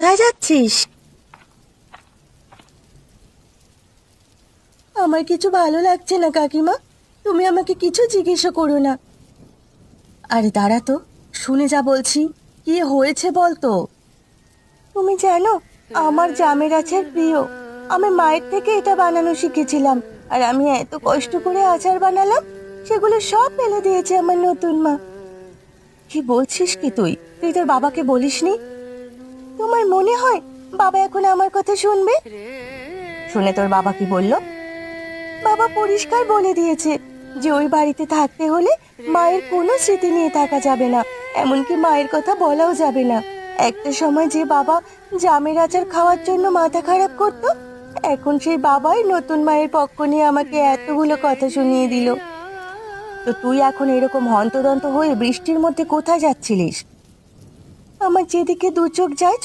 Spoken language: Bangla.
কোথায় যাচ্ছিস? আমার কিছু ভালো লাগছে না কাকিমা। তুমি আমাকে কিছু জিজ্ঞাসা করো না। আরে দাঁড়া তো। শুনে যা বলছি। কি হয়েছে বল তো তুমি জানো আমার জামের আচার প্রিয়। আমি মায়ের থেকে এটা বানানো শিখেছিলাম। আর আমি এত কষ্ট করে আচার বানালাম সেগুলো সব ফেলে দিয়েছে আমার নতুন মা। কি বলছিস কি তুই? তুই তোর বাবাকে বলিসনি? তোমার মনে হয় বাবা এখন আমার কথা শুনবে? শুনে তোর বাবা কি বলল? বাবা পরিষ্কার বলে দিয়েছে যে ওই বাড়িতে থাকতে হলে মায়ের কোনো স্মৃতি নিয়ে থাকা যাবে না, এমনকি মায়ের কথা বলাও যাবে না। একটা সময় যে বাবা জামের আচার খাওয়ার জন্য মাথা খারাপ করত, এখন সেই বাবাই নতুন মায়ের পক্ষ নিয়ে আমাকে এতগুলো কথা শুনিয়ে দিল। তো তুই এখন এরকম হন্তদন্ত হয়ে বৃষ্টির মধ্যে কোথায় যাচ্ছিলিস? আমার যেদিকে দু চোখ যায়